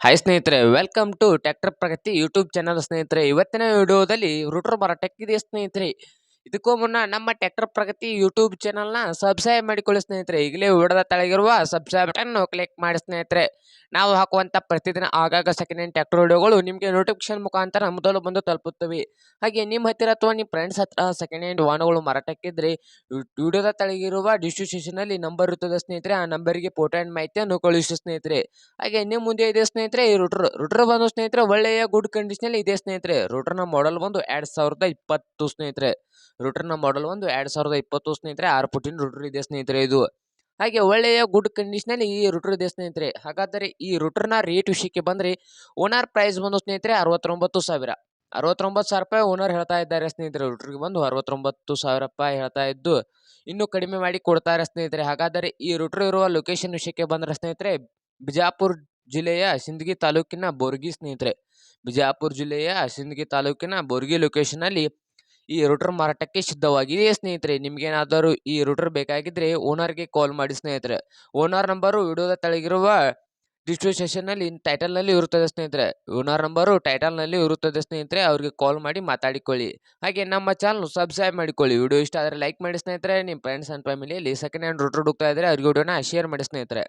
Hi ಸ್ನೇಹಿತರೆ welcome to tractor Pragati YouTube channel ಸ್ನೇಹಿತರೆ. ಇವತ್ತಿನ ವಿಡಿಯೋದಲ್ಲಿ ರೂಟರ್ ಮಾರಾಟಕ್ಕಿದೆ ಸ್ನೇಹಿತರೆ? ಇದಕ್ಕೂ ಮುನ್ನ ನಮ್ಮ ಟ್ರ್ಯಾಕ್ಟರ್ ಪ್ರಗತಿ ಯೂಟ್ಯೂಬ್ ಚಾನಲ್ನ ಸಬ್ಸ್ಕ್ರೈಬ್ ಮಾಡಿಕೊಳ್ಳಿ ಸ್ನೇಹಿತರೆ. ಈಗಲೇ ವಿಡಿಯೋದ ತಳಗಿರುವ ಸಬ್ಸ್ಕ್ರೈಬ್ ಬಟನ್ ಕ್ಲಿಕ್ ಮಾಡಿ ಸ್ನೇಹಿತರೆ. ನಾವು ಹಾಕುವಂಥ ಪ್ರತಿದಿನ ಆಗಾಗ ಸೆಕೆಂಡ್ ಹ್ಯಾಂಡ್ ಟ್ರ್ಯಾಕ್ಟರ್ ವಿಡಿಯೋಗಳು ನಿಮಗೆ ನೋಟಿಫಿಕೇಶನ್ ಮುಖಾಂತರ ಮೊದಲು ಬಂದು ತಲುಪುತ್ತವೆ. ಹಾಗೆ ನಿಮ್ಮ ಹತ್ತಿರ ಅಥವಾ ನಿಮ್ಮ ಫ್ರೆಂಡ್ಸ್ ಹತ್ರ ಸೆಕೆಂಡ್ ಹ್ಯಾಂಡ್ ವಾಹನಗಳು ಮಾರಾಟಕ್ಕಿದ್ರೆ ವಿಡಿಯೋದ ತಳಗಿರುವ ಡಿಸ್ಕ್ರಿಪ್ಷನಲ್ಲಿ ನಂಬರ್ ಇರುತ್ತದೆ ಸ್ನೇಹಿತರೆ. ಆ ನಂಬರಿಗೆ ಫೋಟೋ ಆ್ಯಂಡ್ ಮಾಹಿತಿಯನ್ನು ಕಳುಹಿಸಿ ಸ್ನೇಹಿತರೆ. ಹಾಗೆ ನಿಮ್ಮ ಮುಂದೆ ಇದೆ ಸ್ನೇಹಿತರೆ, ಈ ರೂಟರ್ ರೂಟರ್ ಬಂದು ಸ್ನೇಹಿತರೆ ಒಳ್ಳೆಯ ಗುಡ್ ಕಂಡೀಷನಲ್ಲಿ ಇದೆ ಸ್ನೇಹಿತರೆ. ರೂಟರ್ನ ಮಾಡೆಲ್ ಬಂದು ಎರಡು ಸಾವಿರದ ಇಪ್ಪತ್ತು ಸ್ನೇಹಿತರೆ. ರೂಟರ್ನ ಮಾಡಲ್ ಒಂದು ಎರಡ್ ಸಾವಿರದ ಇಪ್ಪತ್ತು ಸ್ನೇಹಿತರೆ, ಆರು ಪುಟಿನ ರೂಟರ್ ಇದೆ ಸ್ನೇಹಿತರೆ ಇದು. ಹಾಗೆ ಒಳ್ಳೆಯ ಗುಡ್ ಕಂಡೀಷನಲ್ಲಿ ಈ ರೂಟರ್ ಇದೆ ಸ್ನೇಹಿತರೆ. ಹಾಗಾದರೆ ಈ ರೂಟರ್ನ ರೇಟ್ ವಿಷಯಕ್ಕೆ ಬಂದ್ರೆ ಓನರ್ ಪ್ರೈಸ್ ಬಂದು ಸ್ನೇಹಿತರೆ ಅರವತ್ತೊಂಬತ್ತು ಸಾವಿರ. ಅರವತ್ತೊಂಬತ್ತು ಸಾವಿರ ರೂಪಾಯಿ ಓನರ್ ಹೇಳ್ತಾ ಇದ್ದಾರೆ ಸ್ನೇಹಿತರೆ, ರೂಟರ್ಗೆ ಬಂದು ಅರವತ್ತೊಂಬತ್ತು ಸಾವಿರ ರೂಪಾಯಿ ಹೇಳ್ತಾ ಇದ್ದು ಇನ್ನೂ ಕಡಿಮೆ ಮಾಡಿ ಕೊಡ್ತಾರೆ ಸ್ನೇಹಿತರೆ. ಹಾಗಾದರೆ ಈ ರೂಟರ್ ಇರುವ ಲೊಕೇಶನ್ ವಿಷಯಕ್ಕೆ ಬಂದ್ರೆ ಸ್ನೇಹಿತರೆ, ಬಿಜಾಪುರ ಜಿಲ್ಲೆಯ ಸಿಂದಗಿ ತಾಲೂಕಿನ ಬೋರ್ಗಿ ಸ್ನೇಹಿತರೆ. ಬಿಜಾಪುರ ಜಿಲ್ಲೆಯ ಸಿಂದಗಿ ತಾಲೂಕಿನ ಬೋರ್ಗಿ ಲೊಕೇಶನಲ್ಲಿ ಈ ರೂಟರ್ ಮಾರಾಟಕ್ಕೆ ಸಿದ್ಧವಾಗಿದೆ ಸ್ನೇಹಿತರೆ, ನಿಮಗೇನಾದರೂ ಈ ರೂಟರ್ ಬೇಕಾಗಿದ್ದರೆ ಓನರ್ಗೆ ಕಾಲ್ ಮಾಡಿ ಸ್ನೇಹಿತರೆ. ಓನರ್ ನಂಬರು ವಿಡಿಯೋದ ತೆಳಗಿರುವ ಡಿಸ್ಕ್ರಿಪ್ಷನ್ನಲ್ಲಿ ಟೈಟಲ್ನಲ್ಲಿ ಇರುತ್ತದೆ ಸ್ನೇಹಿತರೆ. ಓನರ್ ನಂಬರು ಟೈಟಲ್ನಲ್ಲಿ ಇರುತ್ತದೆ ಸ್ನೇಹಿತರೆ, ಅವ್ರಿಗೆ ಕಾಲ್ ಮಾಡಿ ಮಾತಾಡಿಕೊಳ್ಳಿ. ಹಾಗೆ ನಮ್ಮ ಚಾನಲ್ ಸಬ್ಸ್ಕ್ರೈಬ್ ಮಾಡಿಕೊಳ್ಳಿ. ವಿಡಿಯೋ ಇಷ್ಟ ಆದರೆ ಲೈಕ್ ಮಾಡಿ ಸ್ನೇಹಿತರೆ. ನಿಮ್ಮ ಫ್ರೆಂಡ್ಸ್ ಆ್ಯಂಡ್ ಫ್ಯಾಮಿಲಿಯಲ್ಲಿ ಸೆಕೆಂಡ್ ಹ್ಯಾಂಡ್ ರೂಟರ್ ಹುಡುಕ್ತಾ ಇದ್ದರೆ ಅವ್ರಿಗೆ ವಿಡಿಯೋನ ಶೇರ್ ಮಾಡಿ ಸ್ನೇಹಿತರೆ.